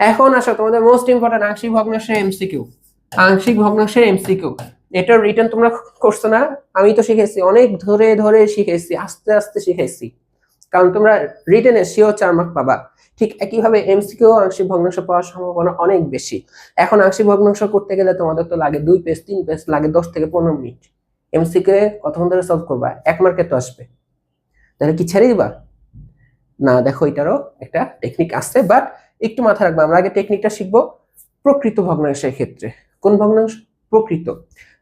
এখন আসো, তোমাদের মোস্ট ইম্পর্টেন্ট আংশিক ভগ্নাংশের এমসিকিউ আংশিক ভগ্নাংশের এমসিকিউ এটার রিটার্ন তোমরা করছ না? আমি তো শিখেছি, অনেক ধরে ধরে শিখেছি, আস্তে আস্তে শিখেছি। কারণ তোমরা রিটেনে শিও চার মার্ক পাবা। ঠিক একইভাবে এমসিকিউ আংশিক ভগ্নাংশ পাওয়ার সম্ভাবনা অনেক বেশি। এখন আংশিক ভগ্নাংশ করতে গেলে তোমাদের তো লাগে দুই পেজ তিন পেজ লাগে দশ থেকে পনেরো মিনিট এমসিকিউ কতক্ষণ ধরে সলভ করবা, এক মার্কে তো আসবে। তাহলে কি ছেড়ে দিবা? না, দেখো এটারও একটা টেকনিক আছে বাট একটু মাথা রাখব, আমরা আগে টেকনিকটা শিখব প্রকৃত ভগ্নাংশের ক্ষেত্রে। কোন ভগ্নাংশ? প্রকৃত।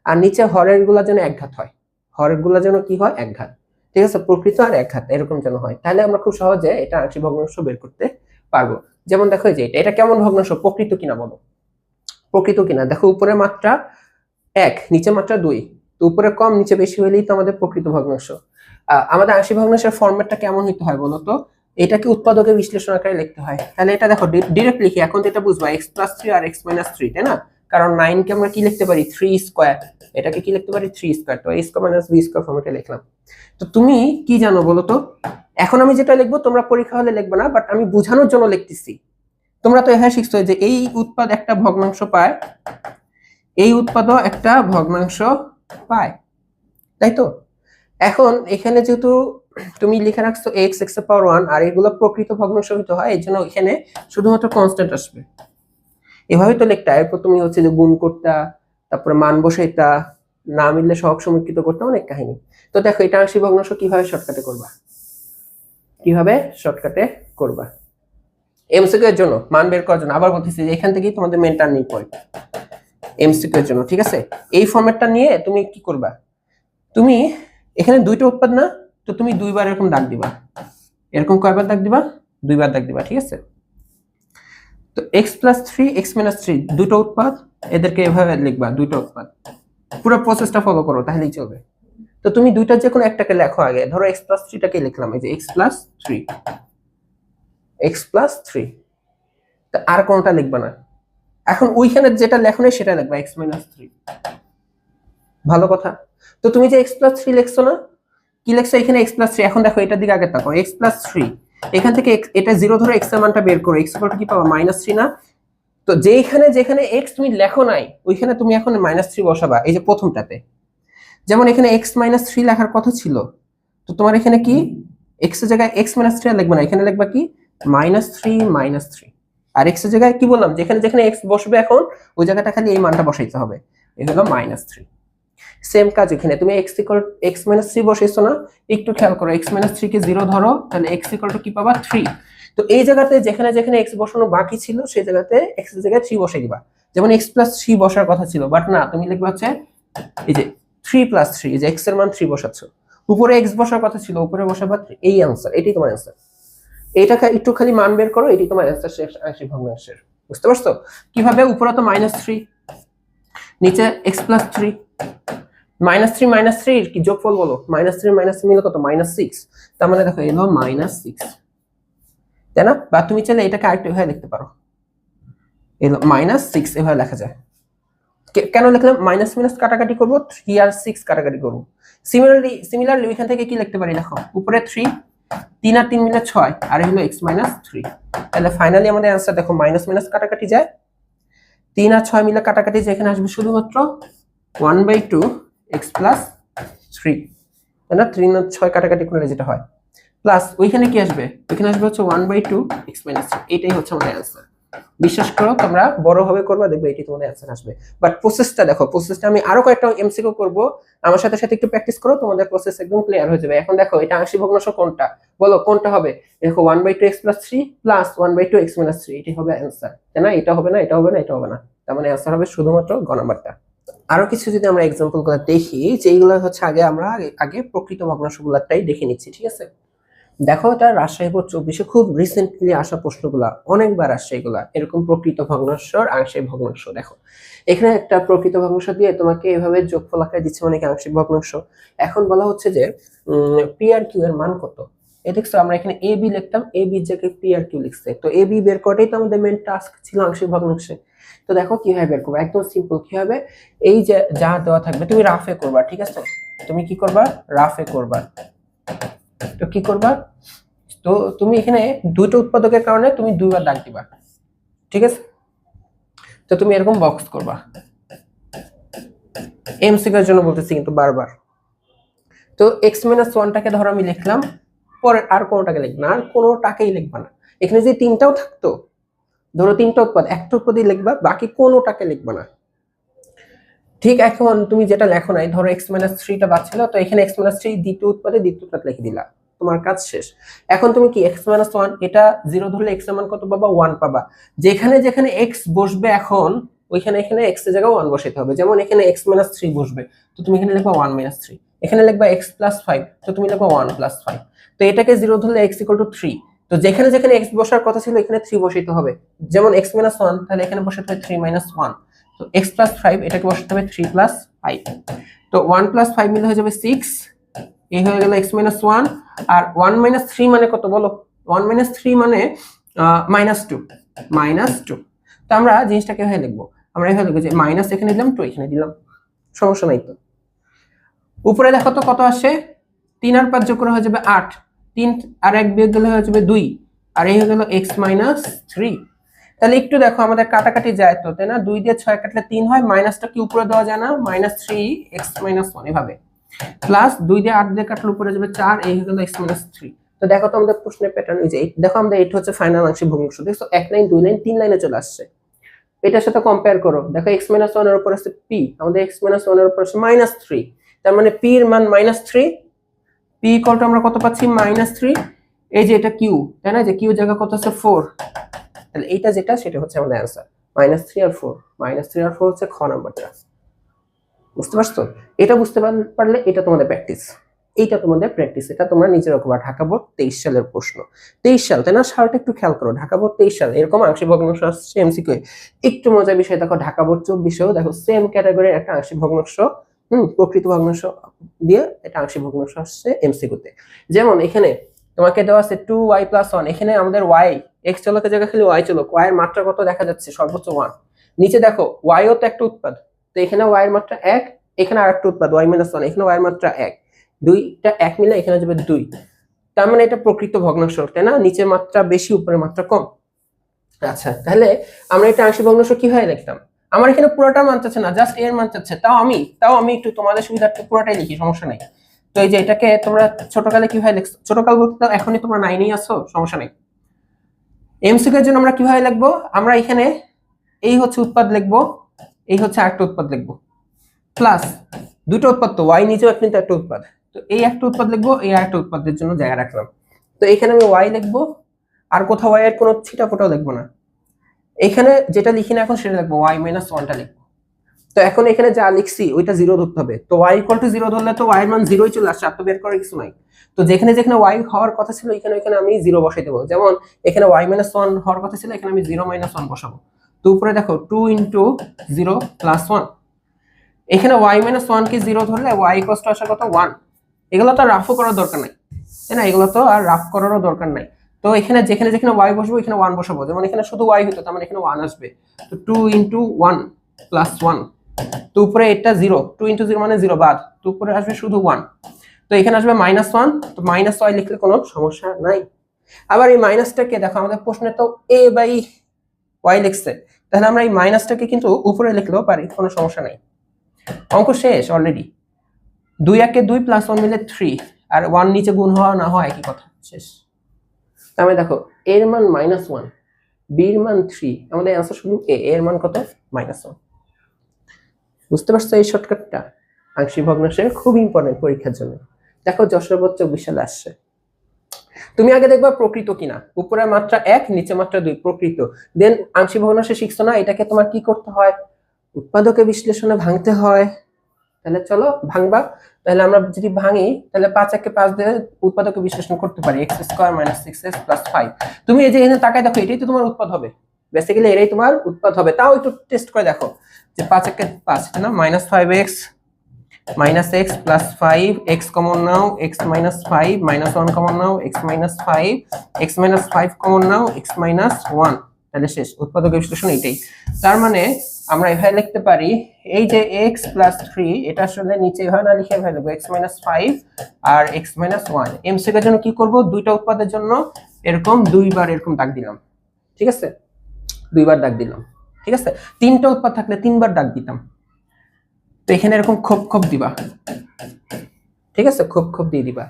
আর নিচে হরেরগুলা যেন একঘাত হয়। হরেরগুলা যেন কি হয়? একঘাত ঠিক আছে? প্রকৃত আর একঘাত এরকম যেন হয়। তাহলে আমরা খুব সহজে এটা আংশিক ভগ্নাংশ বের করতে পারব। যেমন দেখো যে, এটা এটা কেমন ভগ্নাংশ? প্রকৃত কিনা বলো? প্রকৃত কিনা? দেখো উপরে মাত্রা এক, নিচে মাত্রা দুই। তো উপরে কম, নিচে বেশি হলেই তো আমাদের প্রকৃত ভগ্নাংশ। আমাদের আংশিক ভগ্নাংশের ফরম্যাটটা কেমন হইতে হয় বলো তো? এটাকে উৎপাদকে বিশ্লেষণ আকারে লিখতে হয়। তাহলে এটা দেখো ডিরেক্ট লিখি এখন তো এটা বুঝবা এক্স প্লাস থ্রি আর এক্স মাইনাস থ্রি তাই না? কারণ নাইনকে আমরা কি লিখতে পারি? থ্রি স্কোয়ার এটাকে কি লিখতে পারি? থ্রি স্কোয়ার তো a square minus b square ফর্মেটে লিখলাম। তো তুমি কি জানো বলো তো? এখন আমি যেটা লিখব, তোমরা পরীক্ষা হলে লিখবে না বাট আমি বোঝানোর জন্য লিখতেছি। তোমরা তো এখানে শিখছো যে এই উৎপাদ একটা ভগ্নাংশ পায়, এই উৎপাদও একটা ভগ্নাংশ পায়, তাই তো? এখন এখানে যেহেতু তুমি লিখে রাখছো এক্স এক্স পাওয়ার ওয়ান আর এগুলো প্রকৃত ভগ্নাংশ হইতে হয় এই জন্য এখানে শুধুমাত্র কনস্ট্যান্ট আসবে। এভাবে তো লিখতে এরপর তুমি হচ্ছে যে গুণ করতা তারপরে মান বসাইতা, না মিললে সহগ সমীকৃত করতে অনেক কাহিনী। তো দেখো, এটা আংশিক ভগ্নাংশ কীভাবে শর্টকাটে করবা? কীভাবে শর্টকাটে করবা? এমসিকিউ এর জন্য, মান বের করার জন্য। আবার বলতেছি যে এখান থেকেই তোমাদের মেন টার্নিং পয়েন্ট এমসিকিউ এর জন্য, ঠিক আছে? এই ফরম্যাটটা নিয়ে তুমি কি করবা? তুমি এখানে দুইটা উৎপাদ না তো তুমি দুইবার এরকম দাগ দিবা। এরকম কয়বার দাগ দিবা? দুইবার দাগ দিবা, ঠিক আছে? তো x plus three x minus three দুটো উৎপাদ, এদেরকে এভাবে লিখবা, দুটো উৎপাদ। পুরো প্রসেসটা ফলো করো, তাহলেই চলবে। তো তুমি দুইটা যে কোনো একটাকে লেখো আগে। ধরো এক্স প্লাস থ্রিটাকে লিখলাম, এই যে x plus three x plus three তা আর কোনটা লিখবা না। এখন ওইখানে যেটা লেখো নেই, সেটা লিখবা এক্স মাইনাস থ্রি ভালো কথা। তো তুমি যে এক্স প্লাস থ্রি লিখছো না কি লেখছো এখানে এক্স প্লাস থ্রি এখন দেখো এটার দিকে আগে তাকাও এক্স প্লাস থ্রি এখান থেকে এটা জিরো ধরে এক্সের মানটা বের করো এক্স কি পাবা? মাইনাস থ্রি না? তো যেখানে যেখানে এক্স তুমি লেখো নাই, ওইখানে তুমি এখন মাইনাস থ্রি বসাবা, এই যে প্রথমটাতে। যেমন এখানে এক্স মাইনাস থ্রি লেখার কথা ছিল, তো তোমার এখানে কি? এক্সের জায়গায় এক্স মাইনাস থ্রি না, এখানে লিখবা কি? মাইনাস থ্রি মাইনাস থ্রি আর এক্সের জায়গায় কি বললাম? যেখানে যেখানে এক্স বসবে এখন, ওই জায়গাটা খালি এই মানটা বসাইতে হবে। এই হলো মাইনাস থ্রি সেম কাজ এখানে। তুমি x equal x minus three বসাইছো না, একটু খেয়াল করো এক্স মাইনাস থ্রি কে জিরো ধরো, তাহলে এক্স ইকুয়াল টু কি পাবা? থ্রি তো এই জায়গাতে যেখানে যেখানে এক্স বসানো বাকি ছিল, সেই জায়গাতে এক্সের জায়গায় থ্রি বসাই দিবা। যেমন এক্স প্লাস থ্রি বসার কথা ছিল বাট না, তুমি লিখবে হচ্ছে এই যে থ্রি প্লাস থ্রি এই যে এক্সের মান থ্রি বসাচ্ছ। উপরে এক্স বসার কথা ছিল, উপরে বসাবা। এই আনসার এটাই তোমার আনসার এইটা খা- একটু খালি মান বের করো, এটাই তোমার আনসার আংশিক ভগ্নাংশের বুঝতে পারছ? কীভাবে? উপরে তো মাইনাস থ্রি নিচে x plus three minus three minus three কি যোগফল বলো? মাইনাস থ্রি মাইনাস থ্রি মিলে কত? মাইনাস সিক্স তার মানে দেখো, এলো মাইনাস সিক্স তাই না? বা তুমি চাইলে এটাকে আরেকটু এভাবে লিখতে পারো। এলো মাইনাস সিক্স এভাবে লেখা যায়। কেন লিখলাম? মাইনাস মাইনাস কাটাকাটি করব থ্রি আর সিক্স কাটাকাটি করব। সিমিলারলি সিমিলারলি ওইখান থেকে কি লিখতে পারি? দেখো, উপরে থ্রি তিন আর তিন মিলে ছয়, আর হলো এক্স মাইনাস থ্রি তাহলে ফাইনালি আমাদের অ্যান্সার দেখো মাইনাস মাইনাস কাটাকাটি যায়। তিন আর ছয় মিলে কাটাকাটি যায় এখানে আসবে শুধুমাত্র one by two x plus three. তাই না? থ্রি না ছয় কাটাকাটি করলে যেটা হয়। প্লাস ওইখানে কি আসবে? ওইখানে আসবে হচ্ছে one by two x minus three. এটাই হচ্ছে আমাদের অ্যান্সার বিশ্বাস করো, তোমরা বড় হবে করবা, দেখবে এটি তোমাদের অ্যান্সার আসবে। বাট প্রসেসটা দেখো প্রসেসটা আমি আরও কয়েকটা এমসিকিউ করব। আমার সাথে সাথে একটু প্র্যাকটিস করো, তোমাদের প্রসেস একদম ক্লিয়ার হয়ে যাবে। এখন দেখো, এটা আংশিক ভগ্নাংশ কোনটা? বলো, কোনটা হবে? দেখো, one by two x plus three plus one by two x minus three, এটি হবে অ্যান্সার তাই না? এটা হবে না, এটা হবে না, এটা হবে না। তার মানে অ্যান্সার হবে শুধুমাত্র গ নাম্বারটা। আরও কিছু যদি আমরা এক্সাম্পলগুলো দেখি যে এইগুলো হচ্ছে আগে আমরা আগে- প্রকৃত ভগ্নাংশগুলোটাই দেখে নিচ্ছি, ঠিক আছে? দেখো এটা রাজশাহী বোর্ড চব্বিশে খুব রিসেন্টলি আসা প্রশ্নগুলা, অনেকবার আসছে এগুলা। এরকম প্রকৃত ভগ্নাংশ আর আংশিক ভগ্নাংশ, দেখো। এখানে একটা প্রকৃত ভগ্নাংশ দিয়ে তোমাকে এভাবে যোগফল আকারে দিচ্ছে অনেকে আংশিক ভগ্নাংশ? এখন বলা হচ্ছে যে পি আর কিউ এর মান কত? এ দেখছ, আমরা এখানে এ বি লিখতাম এ বি জায়গায় পি আর কিউ লিখছে। তো এ বি বের করাটাই তো আমাদের মেন টাস্ক ছিল আংশিক ভগ্নাংশে। তো দেখো কীভাবে বের করব, একদম সিম্পল কি হবে? এই যে যা দেওয়া থাকবে, তুমি রাফে করবা, ঠিক আছে? তুমি কি করবা? রাফে করবা। তো কি করবা? তো তুমি এখানে দুটো উৎপাদকের কারণে তুমি দুইবার দাগ দিবা, ঠিক আছে? তো তুমি এরকম বক্স করবা। এমসিকিউ এর জন্য বলতেছি কিন্তু বারবার। তো এক্স মাইনাস ওয়ানটাকে ধরো আমি লিখলাম পরে আর কোনোটাকে লিখবে না, আর কোনোটাকেই লিখবা না। এখানে যে তিনটাও থাকতো, ধরো তিনটা উৎপাদ, একটা উৎপাদই লিখবা, বাকি কোনোটাকে লিখবা না। ঠিক এখন তুমি যেটা লেখো নাই, ধরো এক্স মাইনাস থ্রিটা বাচ্ছিল তো এখানে এক্স মাইনাস থ্রি দ্বিতীয় উৎপাদে দ্বিতীয় উৎপাদ লিখে দিলা। তোমার কাজ শেষ। এখন তুমি কি এক্স মাইনাস ওয়ান এটা জিরো ধরলে এক্স মান কত পাবা? ওয়ান পাবা। যেখানে যেখানে এক্স বসবে এখন, ওইখানে এখানে এক্সের জায়গায় ওয়ান বসাইতে হবে। যেমন এখানে এক্স মাইনাস থ্রি বসবে, তো তুমি এখানে লিখবা ওয়ান মাইনাস থ্রি এখানে লিখবা এক্স প্লাস ফাইভ তো তুমি লিখবা ওয়ান প্লাস ফাইভ তো এটাকে জিরো ধরলে এক্স ইকুয়াল টু থ্রি তো যেখানে যেখানে এক্স বসার কথা ছিল, এখানে থ্রি বসাইতে হবে। যেমন এক্স মাইনাস ওয়ান তাহলে এখানে বসাতে হবে থ্রি মাইনাস ওয়ান তো এক্স প্লাস ফাইভ এটাকে বসাতে হবে থ্রি প্লাস ফাইভ তো ওয়ান প্লাস ফাইভ মিলে হয়ে যাবে সিক্স এই হয়ে গেল এক্স মাইনাস ওয়ান আর ওয়ান মাইনাস থ্রি মানে কত বলো? ওয়ান মাইনাস থ্রি মানে মাইনাস টু মাইনাস টু তো আমরা জিনিসটাকে হয়ে লিখব। আমরা এভাবে লিখব যে মাইনাস এখানে দিলাম টু এখানে দিলাম। সমস্যা নাই তো। উপরে দেখো তো কত আসে? তিন আর পাঁচ যোগ করে হয়ে যাবে আট। তিন, আর এক বিয়োগ গেলে হয়ে যাবে দুই। আর এই হয়ে গেল এক্স মাইনাস থ্রি তাহলে একটু দেখো, আমাদের কাটাকাটি যায় তো, তাই না? দুই দিয়ে ছয় কাটলে তিন হয় মাইনাসটা কি উপরে দেওয়া যায় না? Minus three x minus one এভাবে। প্লাস দুই দিয়ে আট দিয়ে কাটলে উপরে যাবে চার, এই হয়ে গেল এক্স মাইনাস থ্রি তো দেখো তো আমাদের প্রশ্নের প্যাটার্ন এই যে দেখো আমাদের এটা হচ্ছে ফাইনাল আংশিক ভগ্নাংশ। দেখছ? এক লাইন, দুই লাইন, তিন লাইনে চলে আসছে। এটার সাথে কম্পেয়ার করো। দেখো এক্স মাইনাস ওয়ানের উপর আছে পি আমাদের এক্স মাইনাস ওয়ানের উপর আছে মাইনাস থ্রি তার মানে পি এর মান মাইনাস থ্রি পি ইকুয়াল আমরা কত পাচ্ছি? মাইনাস থ্রি এই যে এটা কিউ তাই না? যে কিউ জায়গা কত আছে? ফোর তাহলে এইটা যেটা, সেটা হচ্ছে আমাদের অ্যান্সার মাইনাস থ্রি আর ফোর মাইনাস থ্রি আর ফোর হচ্ছে খ নাম্বারটা বুঝতে পারছ? এটা বুঝতে পারলে এটা তোমাদের প্র্যাকটিস এইটা তোমাদের প্র্যাকটিস এটা তোমরা নিজের রকম ঢাকা বোর্ড তেইশ সালের প্রশ্ন। তেইশ সাল, তাই না? সালটা একটু খেয়াল করো। ঢাকা বোর্ড তেইশ সাল। এরকম আংশিক ভগ্নাংশ আসছে এমসিকিউ একটু মজার বিষয়, দেখো, ঢাকা বোর্ড চব্বিশেও দেখো সেম ক্যাটাগরির একটা আংশিক ভগ্নাংশ হুম, প্রকৃত ভগ্নাংশ দিয়ে এটা আংশিক ভগ্নাংশ আসছে এমসিকিউতে যেমন এখানে তোমাকে দেওয়া আছে টু ওয়াই প্লাস ওয়ান এখানে আমাদের ওয়াই এক্স চলকের জায়গায় খালি ওয়াই চলক ওয়াই এর মাত্রা কত দেখা যাচ্ছে? সর্বোচ্চ ওয়ান নিচে দেখো ওয়াইও তো একটা উৎপাদ। তো এখানে ওয়াই এর মাত্রা এক, এখানে আর একটা উৎপাদ ওয়াই মাইনাস ওয়ান এখানে ওয়াই এর মাত্রা এক। দুইটা এক মিলে এখানে যাবে দুই। তার মানে এটা প্রকৃত ভগ্নাংশ তাই না? নিচের মাত্রা বেশি, উপরের মাত্রা কম। আচ্ছা তাহলে আমরা এটা আংশিক ভগ্নাংশ কীভাবে লিখতাম আমার এখানে পুরোটা মান চাচ্ছে না জাস্ট এর মান চাচ্ছে তাও আমি তাও আমি একটু তোমাদের সুবিধার্থে পুরোটাই লিখি, সমস্যা নেই। তো এই যে এটাকে তোমরা ছোটকালে কীভাবে লিখছো, ছোটকাল বলতে তো এখনই তোমরা নাইনেই আছো, সমস্যা নেই। এমসিকিউ এর জন্য আমরা কীভাবে লিখব? আমরা এখানে এই হচ্ছে উৎপাদ লিখব, এই হচ্ছে আরেকটা উৎপাদ লিখব। প্লাস দুটো উৎপাদ তো ওয়াই নিচেও কিন্তু একটা উৎপাদ। তো এই একটা উৎপাদ লিখব, এই আরেকটা উৎপাদের জন্য জায়গা রাখলাম। তো এখানে আমি ওয়াই লিখব, আর কোথাও ওয়াই এর কোনো ছিটা ফোটাও লিখব না। এখানে যেটা লিখি না এখন সেটা লিখব ওয়াই মাইনাস ওয়ানটা লিখব। তো এখন এখানে যা লিখছি, ওইটা জিরো ধরতে হবে। তো ওয়াই ইকুয়াল টু জিরো ধরলে তো ওয়াই এর মান জিরোই চলে আসছে, আর তো বের করার কিছু নাই। তো যেখানে যেখানে ওয়াই হওয়ার কথা ছিল, এখানে এখানে আমি জিরো বসাই দেবো যেমন, এখানে ওয়াই মাইনাস ওয়ান হওয়ার কথা ছিল, এখানে আমি জিরো মাইনাস ওয়ান বসাবো। তো উপরে দেখো two into zero plus one এখানে ওয়াই মাইনাস ওয়ান কে জিরো ধরলে ওয়াই কষ্ট আসার কথা ওয়ান এগুলো তো রাফও করার দরকার নাই। তাই না? এগুলো তো আর রাফ করারও দরকার নাই। তো এখানে যেখানে যেখানে ওয়াই বসবো, এখানে ওয়ান বসাবো। যেমন এখানে শুধু ওয়াই হতো, তার মানে এখানে ওয়ান আসবে। তো two into one plus one তো উপরে এটা জিরো টু ইন্টু জিরো মানে জিরো বাদ। তো উপরে আসবে শুধু ওয়ান তো এখানে আসবে মাইনাস ওয়ান তো মাইনাস ওয়াই লিখলে কোনো সমস্যা নাই। আবার এই মাইনাসটাকে দেখো, আমাদের প্রশ্নে তো এ বাই ওয়াই লিখছে। তাহলে আমরা এই মাইনাসটাকে কিন্তু উপরে লিখলেও পারি, কোনো সমস্যা নাই। অঙ্ক শেষ অলরেডি দুই একে দুই প্লাস ওয়ান মিলে থ্রি আর ওয়ান নিচে গুণ হওয়া না হওয়া একই কথা। শেষ। তাহলে দেখো, এর মান মাইনাস ওয়ান বির মান থ্রি আমাদের অ্যান্সার শুধু এ এর মান কত? মাইনাস ওয়ান বুঝতে পারছ এই শর্টকাটটা আংশিক ভগ্নাংশের খুব ইম্পর্টেন্ট পরীক্ষার জন্য। দেখো যশোর বোর্ড চব্বিশ সালে আসছে। তুমি আগে দেখবা প্রকৃত কিনা। উপরের মাত্রা এক, নিচে মাত্রা দুই, প্রকৃত। দেন আংশিক ভগ্নাংশে শিখছো না, এটাকে তোমার কি করতে হয়? উৎপাদকে বিশ্লেষণে ভাঙতে হয়। তাহলে চলো ভাঙবা। তাহলে আমরা যদি ভাঙি, তাহলে পাঁচ একে পাঁচ দিয়ে উৎপাদকে বিশ্লেষণ করতে পারি, x square minus six x plus five. তুমি এই যে এখানে তাকায় দেখো, এটাই তো তোমার উৎপাদ হবে। বেসিক্যালি এটাই তোমার উৎপাদ হবে। তাও একটু টেস্ট করে দেখো যে পাঁচ একে পাঁচ তাই না minus five x minus x plus five x common নাও x minus five minus one common নাও x minus five x minus five common নাও এক্স মাইনাস ওয়ান তাহলে শেষ। উৎপাদক বিশ্লেষণ এটাই তার মানে আমরা এভাবে লিখতে পারি, এই যে এক্স প্লাস থ্রি এটা আসলে নিচে এভাবে না লিখে এভাবে লিখব এক্স মাইনাস ফাইভ আর এক্স মাইনাস ওয়ান এমসিকের জন্য কি করব? দুইটা উৎপাদের জন্য এরকম দুইবার এরকম দাগ দিলাম। ঠিক আছে? দুইবার ডাক দিলাম। ঠিক আছে? তিনটা উৎপাদ থাকলে তিনবার ডাক দিতাম। তো এখানে এরকম খোপ খোপ দিবা। ঠিক আছে? খোপ খোপ দিয়ে দিবা।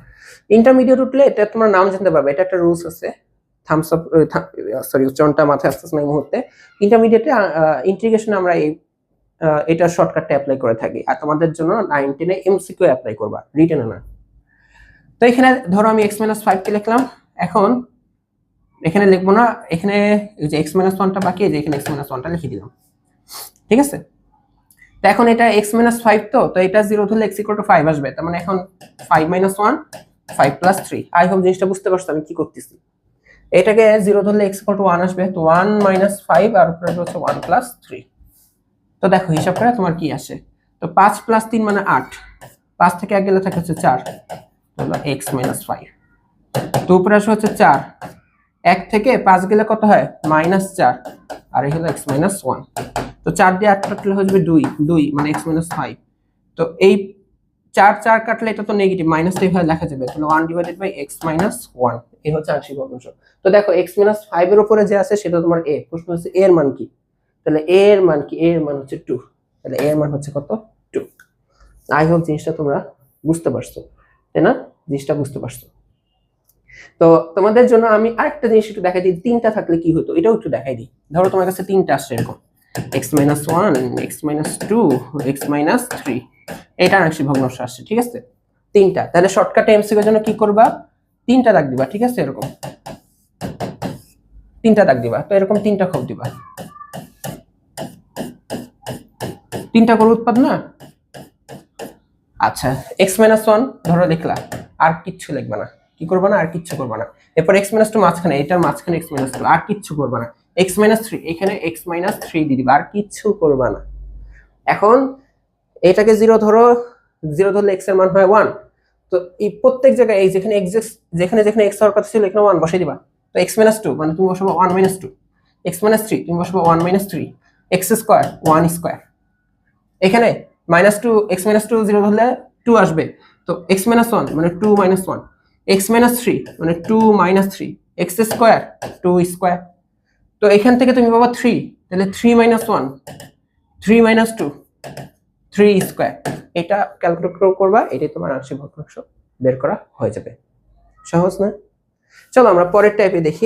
ইন্টারমিডিয়েট উঠলে এটা তোমার নাম জানতে পারবে, এটা একটা রুলস আছে। থামস আপ সরি উচ্চারণটা মাথায় আসতেছে না এই মুহূর্তে। ইন্টারমিডিয়েটে ইন্টিগ্রেশনে আমরা এই এটা শর্টকাটটা অ্যাপ্লাই করে থাকি। আর তোমাদের জন্য নাইন টেনে এমসিকিউ অ্যাপ্লাই করবা রিটেনে না। তো এখানে ধরো আমি এক্স মাইনাস ফাইভকে লিখলাম। এখন এখানে লিখব না, এখানে যে এক্স মাইনাস ওয়ানটা বাকি যে এখানে এক্স মাইনাস ওয়ানটা লিখে দিলাম। ঠিক আছে? তো এখন এটা এক্স মাইনাস ফাইভ তো তো এটা জিরো ধরলে এক্স ইকুয়াল ফাইভ আসবে। তার মানে এখন five minus one five plus three I hope জিনিসটা বুঝতে পারছ, আমি কি করতেছি? এটাকে জিরো ধরলে এক্স ইকুয়াল টু ওয়ান আসবে, তো ওয়ান মাইনাস ফাইভ আর উপরে হচ্ছে ওয়ান প্লাস থ্রি তো দেখো, হিসাব করে তোমার কি আসে? তো পাঁচ প্লাস তিন মানে আট। পাঁচ থেকে এক গেলে থাকে হচ্ছে চার। এক্স মাইনাস ফাইভ তো উপরে আসে হচ্ছে চার। এক থেকে পাঁচ গেলে কত হয়? মাইনাস চার। আর এই হলো এক্স মাইনাস ওয়ান তো চার দিয়ে আট কাটলে হয়ে যাবে দুই। দুই মানে এক্স মাইনাস ফাইভ তো এই চার চার কাটলে এটা তো নেগেটিভ মাইনাস এইভাবে লেখা যাবে। তাহলে one divided by x minus one এই হচ্ছে আংশিক ভগ্নাংশ তো দেখো এক্স মাইনাস ফাইভ এর উপরে যে আছে, সেটা তোমার এ প্রশ্ন হচ্ছে এ এর মান কি? তাহলে এ এর মান কি? এ এর মান হচ্ছে টু তাহলে এ এর মান হচ্ছে কত? টু আই হোপ জিনিসটা তোমরা বুঝতে পারছ, তাই না? জিনিসটা বুঝতে পারছ। তো তোমাদের জন্য আমি আরেকটা জিনিস একটু দেখাই দিই, তিনটা থাকলে কি হতো? এটাও একটু দেখাই দিই। ধরো তোমার কাছে তিনটা আসছে এরকম। X minus one x minus two x minus three এটা আংশিক ভগ্নাংশ আসছে, ঠিক আছে? তিনটা। তাহলে শর্টকাটে এমসিকিউ এর জন্য কি করবা? তিনটা দাগ দিবা, ঠিক আছে? এরকম। তিনটা দাগ দিবা। তো এরকম তিনটা খোপ দিবা। তিনটা করে উৎপাদ না? আচ্ছা এক্স মাইনাস ওয়ান ধরো লিখলা আর কিচ্ছু লিখবা না। কি করবা না? আর কিচ্ছু করবা না। এরপর এক্স মাইনাস টু মাঝখানে, এটার মাঝখানে এক্স মাইনাস টু আর কিচ্ছু করবা না। এক্স মাইনাস থ্রি এখানে এক্স মাইনাস থ্রি দিয়ে দিবা, আর কিচ্ছু করবা না। এখন এটাকে জিরো ধরো জিরো ধরলে এক্সের মান হয় ওয়ান তো এই প্রত্যেক জায়গায় এই যেখানে এক্স যেখানে যেখানে এক্স হওয়ার কথা ছিল, এখানে ওয়ান বসিয়ে দিবা। তো এক্স মাইনাস টু মানে তুমি বসাবো one minus two x minus three তুমি বসাবো one minus three x square one square এখানে minus two x minus two zero ধরলে টু আসবে। তো এক্স মাইনাস ওয়ান মানে two minus one x minus three মানে two minus three x square two square তো এখান থেকে তুমি পাবো থ্রি তাহলে three minus one three minus two three square এটা ক্যালকুলেট করবা, এটাই তোমার আংশিক ভগ্নাংশ বের করা হয়ে যাবে। সহজ না? চলো আমরা পরের টাইপে দেখি।